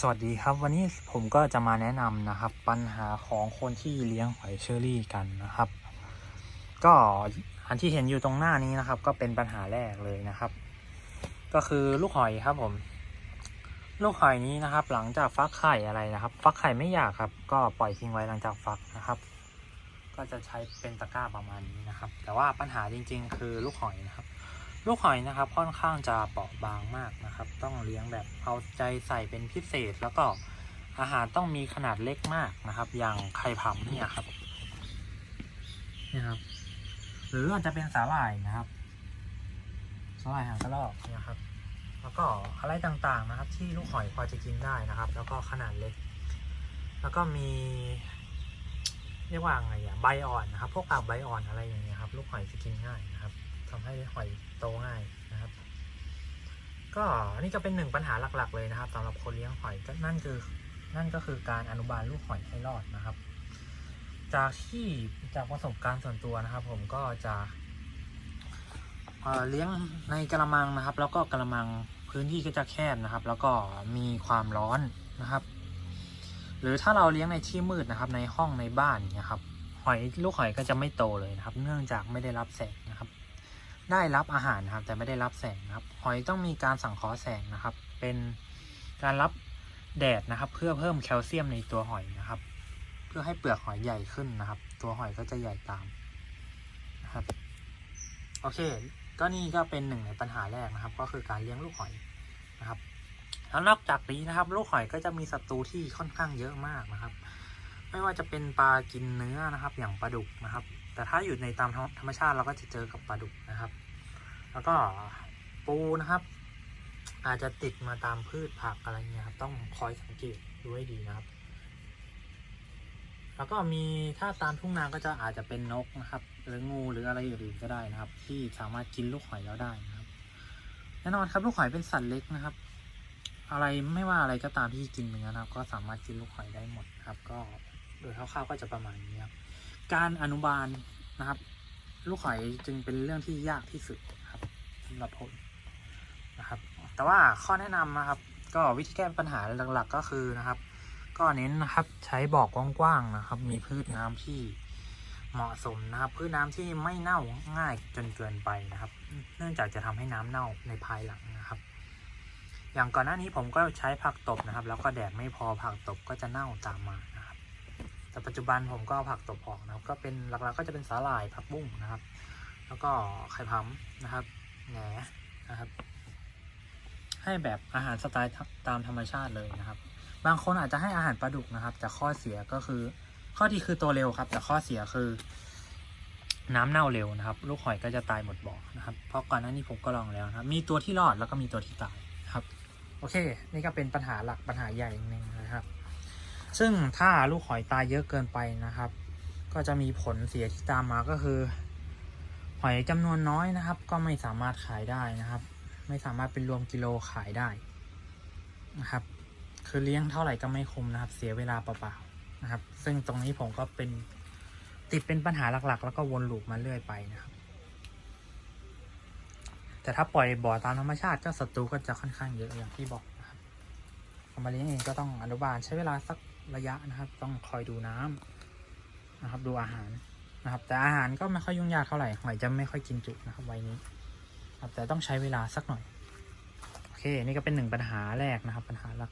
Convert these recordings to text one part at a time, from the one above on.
สวัสดีครับ วันนี้ผมก็จะมาแนะนำนะครับ ปัญหาของคนที่เลี้ยงหอยเชอรี่กันนะครับ ก็อันที่เห็นอยู่ตรงหน้านี้นะครับ ก็เป็นปัญหาแรกเลยนะครับ ก็คือลูกหอยครับผม ลูกหอยนี้นะครับ หลังจากฟักไข่อะไรนะครับ ฟักไข่ไม่อยากครับ ก็ปล่อยทิ้งไว้หลังจากฟักนะครับ ก็จะใช้เป็นตะกร้าประมาณนี้นะครับ แต่ว่าปัญหาจริง ๆ คือลูกหอยนะครับ ลูกหอยนะครับค่อนข้างจะเปราะบางมากนะครับ ต้องเลี้ยงแบบเอาใจใส่เป็นพิเศษ แล้วก็อาหารต้องมีขนาดเล็กมากนะครับ อย่างไข่ผำเนี่ยครับนี่ครับ หรืออาจจะเป็นสาหร่ายนะครับสาหร่ายหางกระรอกเนี่ยครับ แล้วก็อะไรต่างๆนะครับ ที่ลูกหอยพอจะกินได้นะครับ แล้วก็ขนาดเล็ก แล้วก็มีเรียกว่าไงอะใบอ่อนนะครับ พวกปากใบอ่อนอะไรอย่างเงี้ยครับ ลูกหอยจะกินง่ายนะครับ ทำให้หอยโตง่ายนะครับ ก็นี่ก็เป็นหนึ่งปัญหาหลักๆ เลยนะครับสำหรับคนเลี้ยงหอยก็นั่นคือนั่นก็คือการอนุบาลลูกหอยให้รอดนะครับ จากที่จากประสบการณ์ส่วนตัวนะครับ ผมก็จะเเลี้ยงในกระมังนะครับ แล้วก็กระมังพื้นที่ก็จะแคบนะครับ แล้วก็มีความร้อนนะครับ หรือถ้าเราเลี้ยงในที่มืดนะครับ ในห้องในบ้านนี่ยครับหอยลูกหอยก็จะไม่โตเลยนะครับ เนื่องจากไม่ได้รับแสงนะครับ ได้รับอาหารนะครับ แต่ไม่ได้รับแสงนะครับ หอยต้องมีการสังเคราะห์แสงนะครับ เป็นการรับแดดนะครับ เพื่อเพิ่มแคลเซียมในตัวหอยนะครับ เพื่อให้เปลือกหอยใหญ่ขึ้นนะครับ ตัวหอยก็จะใหญ่ตามนะครับโอเค ก็นี่ก็เป็นหนึ่งในปัญหาแรกนะครับ ก็คือการเลี้ยงลูกหอยนะครับแล้วนอกจากนี้นะครับ ลูกหอยก็จะมีศัตรูที่ค่อนข้างเยอะมากนะครับ ไม่ว่าจะเป็นปลากินเนื้อนะครับ อย่างปลาดุกนะครับ แต่ถ้าอยู่ในตามธรรมชาติเราก็จะเจอกับปลาดุกนะครับ แล้วก็ปูนะครับ อาจจะติดมาตามพืชผักอะไรเงี้ยครับต้องคอยสังเกตดูให้ดีนะครับ แล้วก็มีถ้าตามทุ่งนาก็จะอาจจะเป็นนกนะครับ หรืองูหรืออะไรอื่นก็ได้นะครับ ที่สามารถกินลูกหอยเราได้นะครับแน่นอนครับลูกหอยเป็นสัตว์เล็กนะครับ อะไรไม่ว่าอะไรก็ตามที่กินเนื้อนะครับ ก็สามารถกินลูกหอยได้หมดครับ ก็โดยคร่าวๆก็จะประมาณนี้ครับ การอนุบาลนะครับ ลูกหอยจึงเป็นเรื่องที่ยากที่สุดครับสำหรับผมนะครับ แต่ว่าข้อแนะนำนะครับ ก็วิธีแก้ปัญหาหลักๆก็คือนะครับ ก็เน้นนะครับใช้บ่อกว้างๆนะครับ มีพืชน้ำที่เหมาะสมนะครับ พืชน้ำที่ไม่เน่าง่ายจนเกินไปนะครับ เนื่องจากจะทำให้น้ำเน่าในภายหลังนะครับ อย่างก่อนหน้านี้ผมก็ใช้ผักตบนะครับ แล้วก็แดดไม่พอผักตบก็จะเน่าตามมา แต่ปัจจุบันผมก็ผักตบออกนะครับ ก็เป็นหลักๆก็จะเป็นสาหร่ายผักบุ้งนะครับ แล้วก็ไข่พัมนะครับแหนนะครับ ให้แบบอาหารสไตล์ตามธรรมชาติเลยนะครับ บางคนอาจจะให้อาหารปลาดุกนะครับ แต่ข้อเสียก็คือ ข้อดีคือตัวเร็วครับ แต่ข้อเสียคือน้ำเน่าเร็วนะครับ ลูกหอยก็จะตายหมดบ่อนะครับ เพราะก่อนหน้านี้ผมก็ลองแล้วนะครับ มีตัวที่รอดแล้วก็มีตัวที่ตายครับ โอเค นี่ก็เป็นปัญหาหลักปัญหาใหญ่หนึ่งนะครับ ซึ่งถ้าลูกหอยตายเยอะเกินไปนะครับ ก็จะมีผลเสียที่ตามมาก็คือ หอยจำนวนน้อยนะครับ ก็ไม่สามารถขายได้นะครับ ไม่สามารถเป็นรวมกิโลขายได้นะครับ คือเลี้ยงเท่าไหร่ก็ไม่คุ้มนะครับ เสียเวลาเปล่าๆนะครับ ซึ่งตรงนี้ผมก็เป็นติดเป็นปัญหาหลักๆ แล้วก็วนลูปมาเรื่อยไปนะครับ แต่ถ้าปล่อยบ่อตามธรรมชาติก็ศัตรูก็จะค่อนข้างเยอะอย่างที่บอกนะครับเอามาเลี้ยงเองก็ต้องอนุบาลใช้เวลาสัก ระยะนะครับ ต้องคอยดูน้ำนะครับ ดูอาหารนะครับ แต่อาหารก็ไม่ค่อยยุ่งยากเท่าไหร่หอยจะไม่ค่อยกินจุนะครับวัยนี้ครับแต่ต้องใช้เวลาสักหน่อย โอเค นี่ก็เป็นหนึ่งปัญหาแรกนะครับ ปัญหาหลัก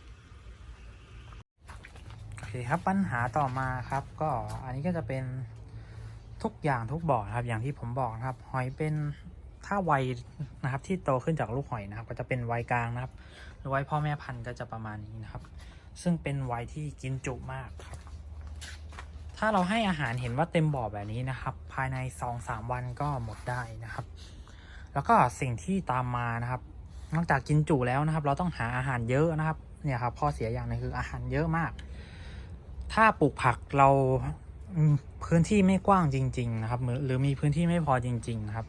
โอเคครับปัญหาต่อมาครับ ก็อันนี้ก็จะเป็นทุกอย่างทุกบ่อครับ อย่างที่ผมบอกนะครับ หอยเป็นถ้าวัยนะครับที่โตขึ้นจากลูกหอยนะครับ ก็จะเป็นวัยกลางนะครับ หรือวัยพ่อแม่พันธุ์ก็จะประมาณนี้นะครับ ซึ่งเป็นวัยที่กินจุมากครับ ถ้าเราให้อาหารเห็นว่าเต็มบ่อแบบนี้นะครับ ภายใน2อสามวันก็หมดได้นะครับ แล้วก็สิ่งที่ตามมานะครับ นอกจากกินจุแล้วนะครับ เราต้องหาอาหารเยอะนะครับ เนี่ยครับข้อเสียอย่างหนึงคืออาหารเยอะมาก ถ้าปลูกผักเราพื้นที่ไม่กว้างจริง ๆ นะครับหรือหรือมีพื้นที่ไม่พอจริง ๆ นะครับ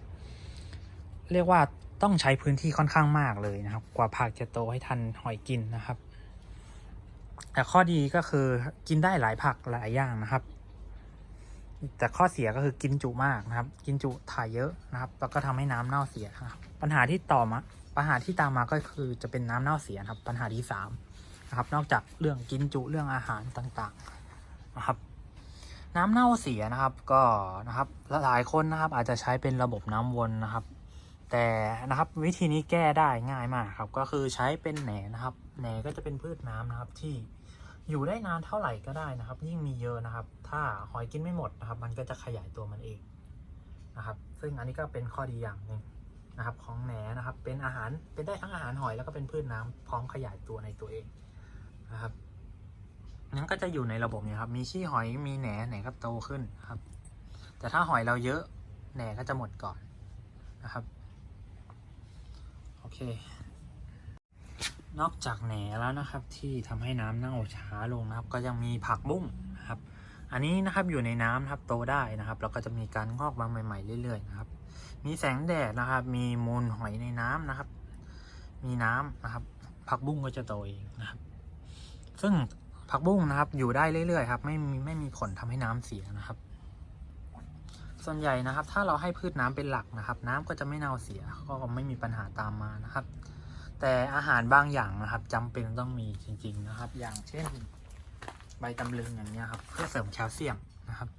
เรียกว่าต้องใช้พื้นที่ค่อนข้างมากเลยนะครับ กว่าผักจะโตให้ทันหอยกินนะครับ แต่ข้อดีก็คือกินได้หลายผักหลายอย่างนะครับ แต่ข้อเสียก็คือกินจุมากนะครับ กินจุถ่ายเยอะนะครับ แล้วก็ทำให้น้ำเน่าเสียนะครับ ปัญหาที่ต่อมาปัญหาที่ตามมาก็คือจะเป็นน้ำเน่าเสียนะครับ ปัญหาที่สามนะครับ นอกจากเรื่องกินจุเรื่องอาหารต่างๆนะครับ น้ำเน่าเสียนะครับ ก็นะครับหลายคนนะครับ อาจจะใช้เป็นระบบน้ำวนนะครับ แต่นะครับวิธีนี้แก้ได้ง่ายมากครับ ก็คือใช้เป็นแหนนะครับ แหนก็จะเป็นพืชน้ำนะครับที่อยู่ได้นานเท่าไหร่ก็ได้นะครับ ยิ่งมีเยอะนะครับ ถ้าหอยกินไม่หมดนะครับ มันก็จะขยายตัวมันเองนะครับ ซึ่งอันนี้ก็เป็นข้อดีอย่างหนึ่งนะครับ ของแหนนะครับ เป็นอาหารเป็นได้ทั้งอาหารหอยแล้วก็เป็นพืชน้ำพร้อมขยายตัวในตัวเองนะครับนั้นก็จะอยู่ในระบบนี้ครับ มีขี้หอยมีแหนแหนก็โตขึ้นนะครับ แต่ถ้าหอยเราเยอะแหนก็จะหมดก่อนนะครับ โอเค นอกจากแหนแล้วนะครับที่ทำให้น้ำเน่าช้าลงนะครับ ก็ยังมีผักบุ้งนะครับ อันนี้นะครับอยู่ในน้ำนะครับโตได้นะครับแล้วก็จะมีการงอกมาใหม่ๆเรื่อยๆนะครับ มีแสงแดดนะครับ มีมูลหอยในน้ำนะครับ มีน้ำนะครับผักบุ้งก็จะโตเองนะครับ ซึ่งผักบุ้งนะครับอยู่ได้เรื่อยๆครับไม่มีไม่มีผลทำให้น้ำเสียนะครับ ส่วนใหญ่นะครับ ถ้าเราให้พืชน้ำเป็นหลักนะครับ น้ำก็จะไม่เน่าเสียก็ไม่มีปัญหาตามมานะครับ แต่อาหารบางอย่างนะครับจำเป็นต้องมีจริง ๆนะครับ อย่างเช่น ใบตำลึงอย่างเนี้ยครับ เพื่อเสริมแคลเซียมนะครับ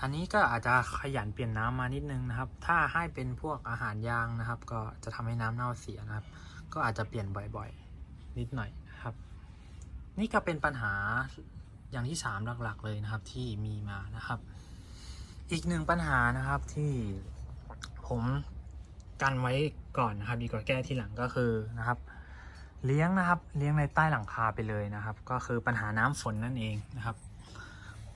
อันนี้ก็อาจจะขยันเปลี่ยนน้ำมานิดนึงนะครับ ถ้าให้เป็นพวกอาหารยางนะครับ ก็จะทำให้น้ำเน่าเสียนะครับ ก็อาจจะเปลี่ยนบ่อยๆ นิดหน่อยนะครับ นี่ก็เป็นปัญหาอย่างที่สามหลักๆ เลยนะครับที่มีมานะครับ อีกหนึ่งปัญหานะครับที่ผม กันไว้ก่อนนะครับ ดีกว่าแก้ที่หลังก็คือนะครับ เลี้ยงนะครับ เลี้ยงในใต้หลังคาไปเลยนะครับ ก็คือปัญหาน้ำฝนนั่นเองนะครับ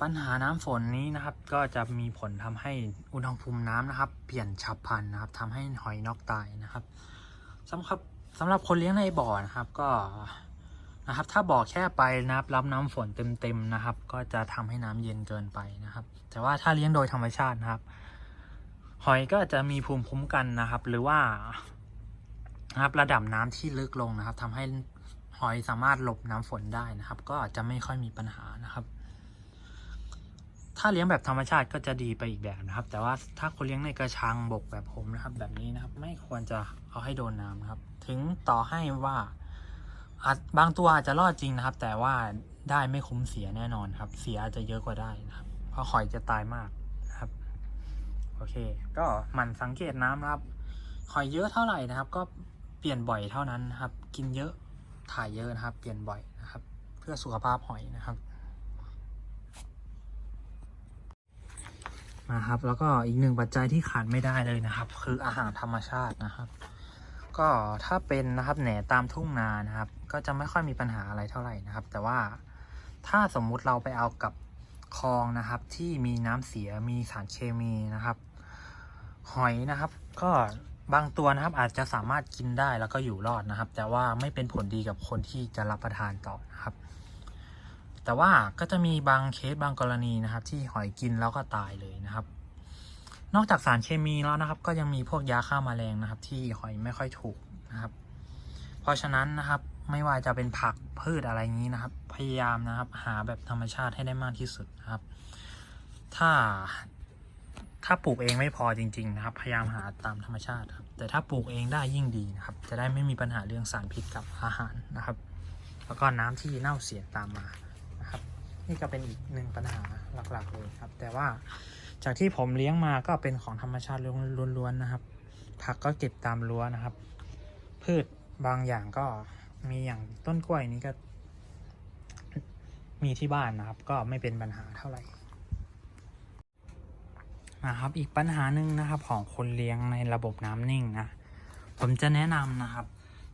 ปัญหาน้ำฝนนี้นะครับ ก็จะมีผลทำให้อุณหภูมิน้ำนะครับ เปลี่ยนฉับพลันนะครับทำให้หอยนอกตายนะครับสำหรับสำหรับคนเลี้ยงในบ่อนะครับก็นะครับ ถ้าบ่อแค่ไปนะครับ รับน้ำฝนเต็มๆนะครับ ก็จะทำให้น้ำเย็นเกินไปนะครับ แต่ว่าถ้าเลี้ยงโดยธรรมชาตินะครับ หอยก็จะมีภูมิคุ้มกันนะครับ หรือว่านะครับระดับน้ำที่ลึกลงนะครับทำให้หอยสามารถหลบน้ำฝนได้นะครับ ก็อาจจะไม่ค่อยมีปัญหานะครับ ถ้าเลี้ยงแบบธรรมชาติก็จะดีไปอีกแบบนะครับ แต่ว่าถ้าคนเลี้ยงในกระชังบกแบบผมนะครับ แบบนี้นะครับ ไม่ควรจะเอาให้โดนน้ำนะครับ ถึงต่อให้ว่าบางตัวอาจจะรอดจริงนะครับ แต่ว่าได้ไม่คุ้มเสียแน่นอนครับ เสียอาจจะเยอะกว่าได้นะครับ เพราะหอยจะตายมาก โอเค ก็หมั่นสังเกตน้ำนะครับหอยเยอะเท่าไหร่นะครับ ก็เปลี่ยนบ่อยเท่านั้นนะครับ กินเยอะถ่ายเยอะนะครับ เปลี่ยนบ่อยนะครับ เพื่อสุขภาพหอยนะครับนะครับแล้วก็อีกหนึ่งปัจจัยที่ขาดไม่ได้เลยนะครับ คืออาหารธรรมชาตินะครับ ก็ถ้าเป็นนะครับแหนตามทุ่งนานะครับ ก็จะไม่ค่อยมีปัญหาอะไรเท่าไหร่นะครับ แต่ว่าถ้าสมมุติเราไปเอากับ คลองนะครับ ที่มีน้ำเสียมีสารเคมีนะครับ หอยนะครับ ก็บางตัวนะครับอาจจะสามารถกินได้แล้วก็อยู่รอดนะครับ แต่ว่าไม่เป็นผลดีกับคนที่จะรับประทานต่อนะครับ แต่ว่าก็จะมีบางเคสบางกรณีนะครับ ที่หอยกินแล้วก็ตายเลยนะครับ นอกจากสารเคมีแล้วนะครับ ก็ยังมีพวกยาฆ่าแมลงนะครับ ที่หอยไม่ค่อยถูกนะครับ เพราะฉะนั้นนะครับไม่ว่าจะเป็นผักพืชอะไรนี้นะครับ พยายามนะครับ หาแบบธรรมชาติให้ได้มากที่สุดนะครับ ถ้าถ้าปลูกเองไม่พอจริง ๆ นะครับ พยายามหาตามธรรมชาติครับ แต่ถ้าปลูกเองได้ยิ่งดีนะครับ จะได้ไม่มีปัญหาเรื่องสารพิษกับอาหารนะครับ แล้วก็น้ำที่เน่าเสียตามมานะครับ นี่ก็เป็นอีกหนึ่งปัญหาหลักๆเลยครับ แต่ว่าจากที่ผมเลี้ยงมาก็เป็นของธรรมชาติล้วนๆนะครับ ผักก็เก็บตามรั้วนะครับ พืชบางอย่างก็มีอย่างต้นกล้วยนี้ก็ มีที่บ้านนะครับ ก็ไม่เป็นปัญหาเท่าไหร่นะครับ อีกปัญหาหนึ่งนะครับของคนเลี้ยงในระบบน้ำนิ่งนะผมจะแนะนำนะครับ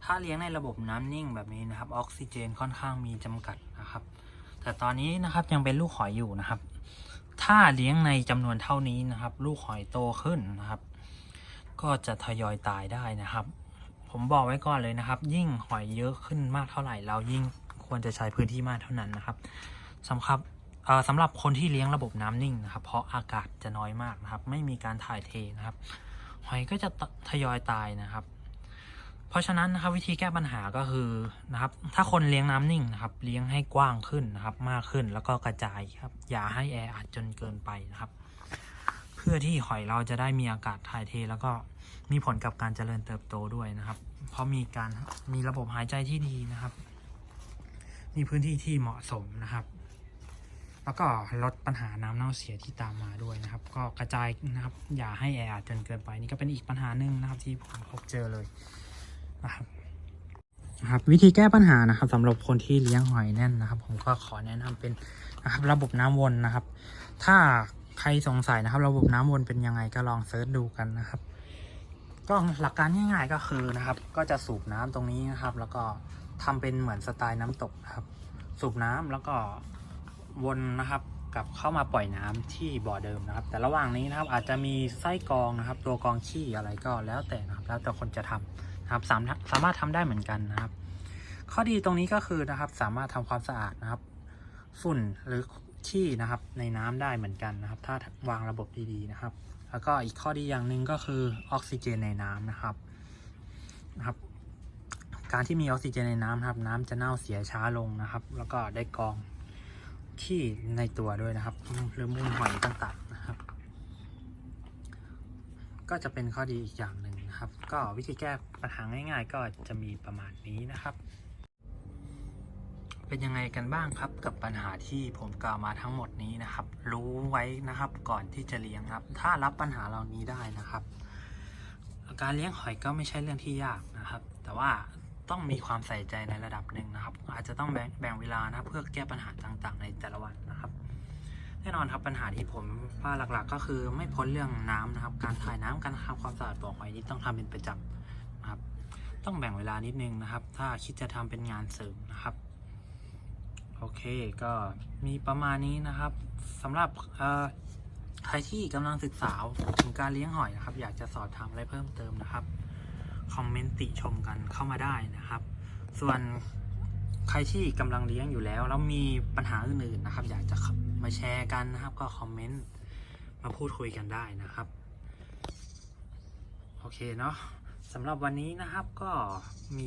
ถ้าเลี้ยงในระบบน้ำนิ่งแบบนี้นะครับ ออกซิเจนค่อนข้างมีจำกัดนะครับ แต่ตอนนี้นะครับยังเป็นลูกหอยอยู่นะครับ ถ้าเลี้ยงในจำนวนเท่านี้นะครับ ลูกหอยโตขึ้นนะครับ ก็จะทยอยตายได้นะครับ ผมบอกไว้ก่อนเลยนะครับ ยิ่งหอยเยอะขึ้นมากเท่าไหร่เรายิ่ง ควรจะใช้พื้นที่มากเท่านั้นนะครับสำคับสำหรับคนที่เลี้ยงระบบน้ำนิ่งนะครับ เพราะอากาศจะน้อยมากนะครับ ไม่มีการถ่ายเทนะครับ หอยก็จะทยอยตายนะครับ เพราะฉะนั้นนะครับวิธีแก้ปัญหาก็คือนะครับ ถ้าคนเลี้ยงน้ำนิ่งนะครับ เลี้ยงให้กว้างขึ้นนะครับ มากขึ้นแล้วก็กระจายครับ อย่าให้แออัดจนเกินไปนะครับ เพื่อที่หอยเราจะได้มีอากาศถ่ายเท แล้วก็มีผลกับการเจริญเติบโตด้วยนะครับ เพราะมีการมีระบบหายใจที่ดีนะครับ มีพื้นที่ที่เหมาะสมนะครับ แล้วก็ลดปัญหาน้ำเน่าเสียที่ตามมาด้วยนะครับ ก็กระจายนะครับ อย่าให้แออัดจนเกินไปนี่ก็เป็นอีกปัญหาหนึ่งนะครับ ที่ผมพบเจอเลยนะครับนะครับวิธีแก้ปัญหานะครับสำหรับคนที่เลี้ยงหอยแน่นนะครับ ผมก็ขอแนะนำเป็นนะครับระบบน้ำวนนะครับ ถ้าใครสงสัยนะครับ ระบบน้ำวนเป็นยังไงก็ลองเซิร์ชดูกันนะครับ ก็หลักการง่ายๆก็คือนะครับ ก็จะสูบน้ำตรงนี้นะครับ แล้วก็ ทำเป็นเหมือนสไตล์น้ำตกนะครับ สูบน้ำแล้วก็วนนะครับกลับเข้ามาปล่อยน้ำที่บ่อเดิมนะครับ แต่ระหว่างนี้นะครับอาจจะมีไส้กรองนะครับ ตัวกรองขี้อะไรก็แล้วแต่นะครับแล้วแต่คนจะทำนะครับสามารถสามารถทำได้เหมือนกันนะครับ ข้อดีตรงนี้ก็คือนะครับ สามารถทำความสะอาดนะครับ ฝุ่นหรือขี้นะครับ ในน้ำได้เหมือนกันนะครับ ถ้าวางระบบดีๆนะครับ แล้วก็อีกข้อดีอย่างหนึ่งก็คือออกซิเจนในน้ำนะครับนะครับ การที่มีออกซิเจนในน้ำครับ น้ำจะเน่าเสียช้าลงนะครับ แล้วก็ได้กองขี้ในตัวด้วยนะครับหรือมูลหอยต่างๆนะครับ ก็จะเป็นข้อดีอีกอย่างหนึ่งนะครับ ก็วิธีแก้ปัญหาง่าย ๆ ก็จะมีประมาณนี้นะครับ เป็นยังไงกันบ้างครับกับปัญหาที่ผมกล่าวมาทั้งหมดนี้นะครับ รู้ไว้นะครับก่อนที่จะเลี้ยงครับ ถ้ารับปัญหาเหล่านี้ได้นะครับ การเลี้ยงหอยก็ไม่ใช่เรื่องที่ยากนะครับ แต่ว่า ต้องมีความใส่ใจในระดับหนึ่งนะครับ อาจจะต้องแบ่งแบ่งเวลานะเพื่อแก้ปัญหาต่างๆ ในแต่ละวันนะครับ แน่นอนครับปัญหาที่ผมว่าหลักๆ ก็คือไม่พ้นเรื่องน้ำนะครับ การถ่ายน้ำการทำความสะอาดบ่อหอยนี่ต้องทำเป็นประจำนะครับ ต้องแบ่งเวลานิดนึงนะครับ ถ้าคิดจะทำเป็นงานเสริมนะครับโอเคก็มีประมาณนี้นะครับสำหรับใครที่กำลังศึกษาถึงการเลี้ยงหอยนะครับ อยากจะสอบถามอะไรเพิ่มเติมนะครับ คอมเมนต์ติชมกันเข้ามาได้นะครับ ส่วนใครที่กำลังเลี้ยงอยู่แล้ว แล้วมีปัญหาอื่นๆนะครับ อยากจะมาแชร์กันนะครับ ก็คอมเมนต์มาพูดคุยกันได้นะครับ โอเคเนาะสำหรับวันนี้นะครับก็มี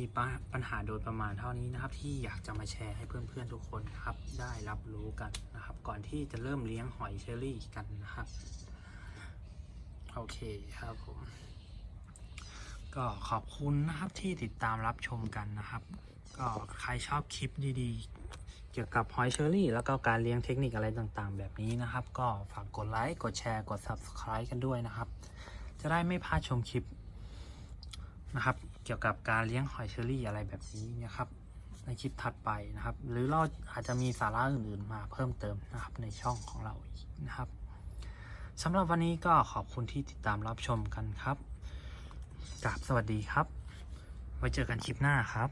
ปัญหาโดยประมาณเท่านี้นะครับ ที่อยากจะมาแชร์ให้เพื่อนๆทุกคนครับ ได้รับรู้กันนะครับ ก่อนที่จะเริ่มเลี้ยงหอยเชอรี่กันนะครับ โอเคครับผม ก็ขอบคุณนะครับที่ติดตามรับชมกันนะครับ ก็ใครชอบคลิปดีๆ เกี่ยวกับหอยเชอรี่ แล้วก็การเลี้ยงเทคนิคอะไรต่างๆ แบบนี้นะครับ ก็ฝากกดไลค์กดแชร์กด Subscribe กันด้วยนะครับ จะได้ไม่พลาดชมคลิปนะครับ เกี่ยวกับการเลี้ยงหอยเชอรี่อะไรแบบนี้นะครับ ในคลิปถัดไปนะครับ หรือเราอาจจะมีสาระอื่นๆมาเพิ่มเติมนะครับในช่องของเราอีกนะครับสำหรับวันนี้ก็ขอบคุณที่ติดตามรับชมกันครับ กราบสวัสดีครับ ไว้เจอกันคลิปหน้าครับ